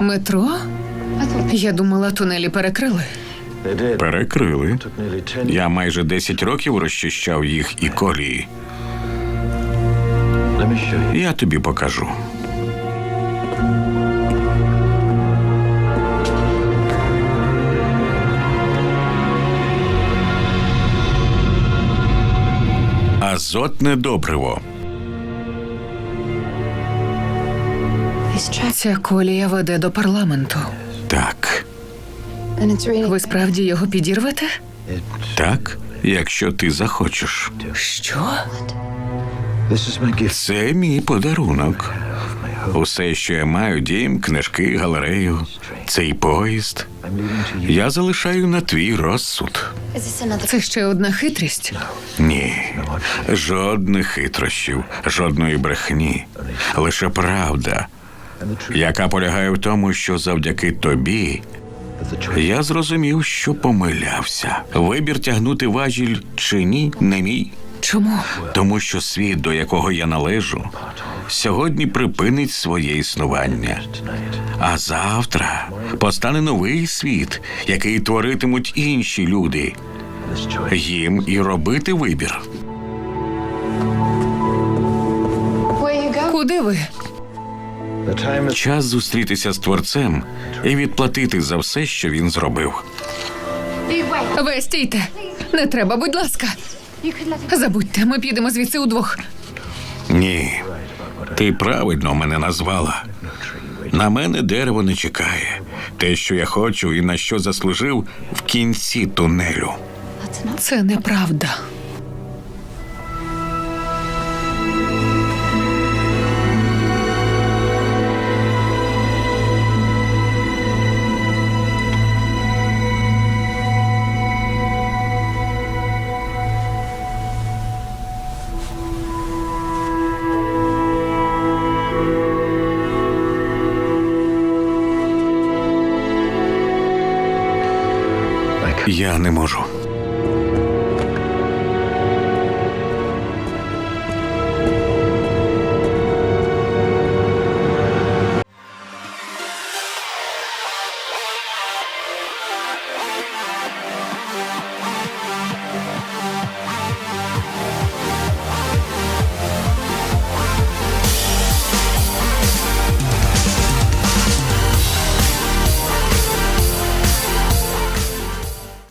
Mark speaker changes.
Speaker 1: Метро? Я думала, тунелі перекрили.
Speaker 2: Перекрили. Я майже 10 років розчищав їх і колії. Я тобі покажу. Азотне добриво.
Speaker 1: Ця колія веде до парламенту.
Speaker 2: Так,
Speaker 1: Ви справді його підірвете?
Speaker 2: так, якщо ти захочеш.
Speaker 1: Що?
Speaker 2: Це мій подарунок. Усе, що я маю, дім, книжки, галерею, цей поїзд. Я залишаю на твій розсуд.
Speaker 1: Це ще одна хитрість.
Speaker 2: Ні, жодних хитрощів, жодної брехні, лише правда, яка полягає в тому, що завдяки тобі я зрозумів, що помилявся. Вибір тягнути важіль чи ні, не мій.
Speaker 1: Чому?
Speaker 2: Тому що світ, до якого я належу, сьогодні припинить своє існування. А завтра постане новий світ, який творитимуть інші люди. Їм і робити вибір.
Speaker 1: Куди ви?
Speaker 2: Час зустрітися з творцем і відплатити за все, що він зробив.
Speaker 1: Ви стійте. Не треба, будь ласка. Забудьте, ми підемо звідси удвох.
Speaker 2: Ні, ти правильно мене назвала. На мене дерево не чекає. Те, що я хочу і на що заслужив в кінці тунелю.
Speaker 1: Це неправда.
Speaker 2: Я не можу.